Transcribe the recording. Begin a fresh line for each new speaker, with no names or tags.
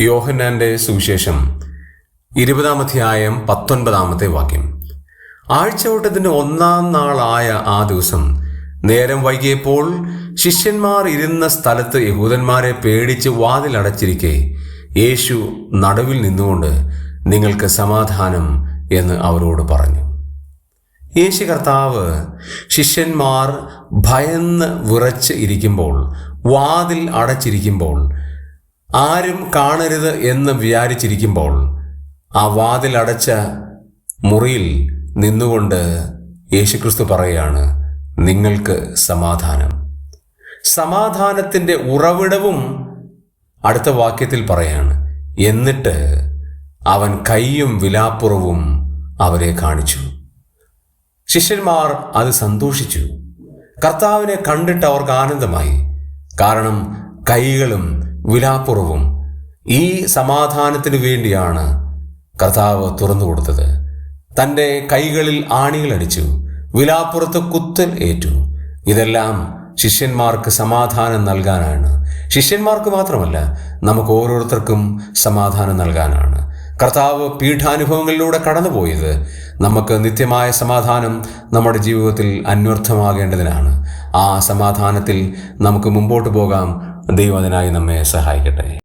യോഹന്നാന്റെ സുവിശേഷം ഇരുപതാം അധ്യായം പത്തൊൻപതാമത്തെ വാക്യം. ആഴ്ചവട്ടത്തിന്റെ ഒന്നാം നാളായ ആ ദിവസം നേരം വൈകിയപ്പോൾ ശിഷ്യന്മാർ ഇരുന്ന സ്ഥലത്ത് യഹൂദന്മാരെ പേടിച്ച് വാതിലടച്ചിരിക്കെ യേശു നടുവിൽ നിന്നുകൊണ്ട് നിങ്ങൾക്ക് സമാധാനം എന്ന് അവരോട് പറഞ്ഞു. യേശു കർത്താവ് ശിഷ്യന്മാർ ഭയന്ന് വിറച്ച് ഇരിക്കുമ്പോൾ വാതിൽ അടച്ചിരിക്കുമ്പോൾ ആരും കാണരുത് എന്ന് വിചാരിച്ചിരിക്കുമ്പോൾ ആ വാതിലടച്ച മുറിയിൽ നിന്നുകൊണ്ട് യേശുക്രിസ്തു പറയുകയാണ് നിങ്ങൾക്ക് സമാധാനം. സമാധാനത്തിന്റെ ഉറവിടവും അടുത്ത വാക്യത്തിൽ പറയാണ് എന്നിട്ട് അവൻ കൈയും വിലാപ്പുറവും അവരെ കാണിച്ചു. ശിഷ്യന്മാർ അത് സന്തോഷിച്ചു. കർത്താവിനെ കണ്ടിട്ട് അവർക്ക് ആനന്ദമായി. കാരണം കൈകളും വിലാപ്പുറവും ഈ സമാധാനത്തിനു വേണ്ടിയാണ് കർത്താവ് തുറന്നു കൊടുത്തത്. തന്റെ കൈകളിൽ ആണികളടിച്ചു വിലാപ്പുറത്ത് കുത്തൽ ഏറ്റു. ഇതെല്ലാം ശിഷ്യന്മാർക്ക് സമാധാനം നൽകാനാണ്. ശിഷ്യന്മാർക്ക് മാത്രമല്ല നമുക്ക് ഓരോരുത്തർക്കും സമാധാനം നൽകാനാണ്. കർത്താവ് പീഠാനുഭവങ്ങളിലൂടെ കടന്നുപോയത് നമുക്ക് നിത്യമായ സമാധാനം നമ്മുടെ ജീവിതത്തിൽ അന്വർത്ഥമാകേണ്ടതിനാണ്. ആ സമാധാനത്തിൽ നമുക്ക് മുമ്പോട്ട് പോകാം ദൈവം അതിനായി നമ്മെ സഹായിക്കട്ടെ.